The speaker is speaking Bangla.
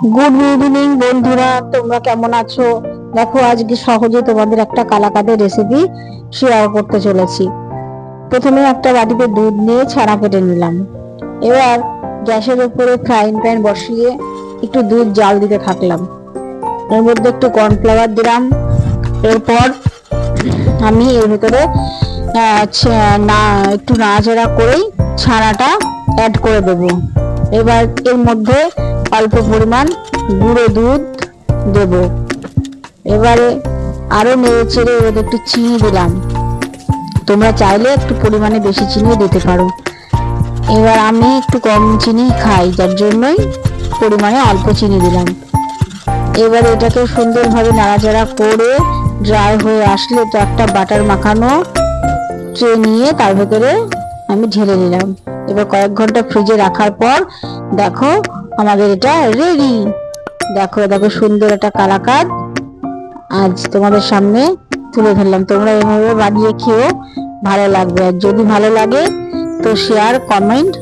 গুড ইভিনিং বন্ধুরা। তোমরা কেমন আছো? দেখো, আজকে সহজে তোমাদের একটা কালাকাদের রেসিপি শেয়ার করতে চলেছি। প্রথমে একটা বাটিতে দুধ নিয়ে ছানা কেটে নিলাম। এবার গ্যাসের উপরে ফ্রাইং প্যান বসিয়ে একটু দুধ জাল দিতে থাকলাম। এর মধ্যে একটু কর্নফ্লাওয়ার দিলাম। এরপর আমি এর ভিতরে না, একটু নাড়াচাড়া করেই ছানাটা অ্যাড করে দেবো। এবার এর মধ্যে অল্প পরিমাণ গুঁড়ো দুধ দেব। এবারে আরও নেড়ে চেড়ে এবার একটু চিনি দিলাম। তোমরা চাইলে একটু পরিমাণে বেশি চিনিও দিতে পারো। এবার আমি একটু কম চিনি খাই, যার জন্যই পরিমাণে অল্প চিনি দিলাম। এবার এটাকে সুন্দরভাবে নাড়াচাড়া করে ড্রাই হয়ে আসলে তো একটা বাটার মাখানো ট্রে নিয়ে তার ভেতরে আমি ঢেলে নিলাম। এবার কয়েক ঘণ্টা ফ্রিজে রাখার পর দেখো আমাদের এটা রেডি দেখো দেখো সুন্দর একটা কালাকাদ আজ তোমাদের সামনে তুলে ধরলাম। তোমরা এভাবে বানিয়ে খেও ভালো লাগবে। আর যদি ভালো লাগে, তো শেয়ার কমেন্ট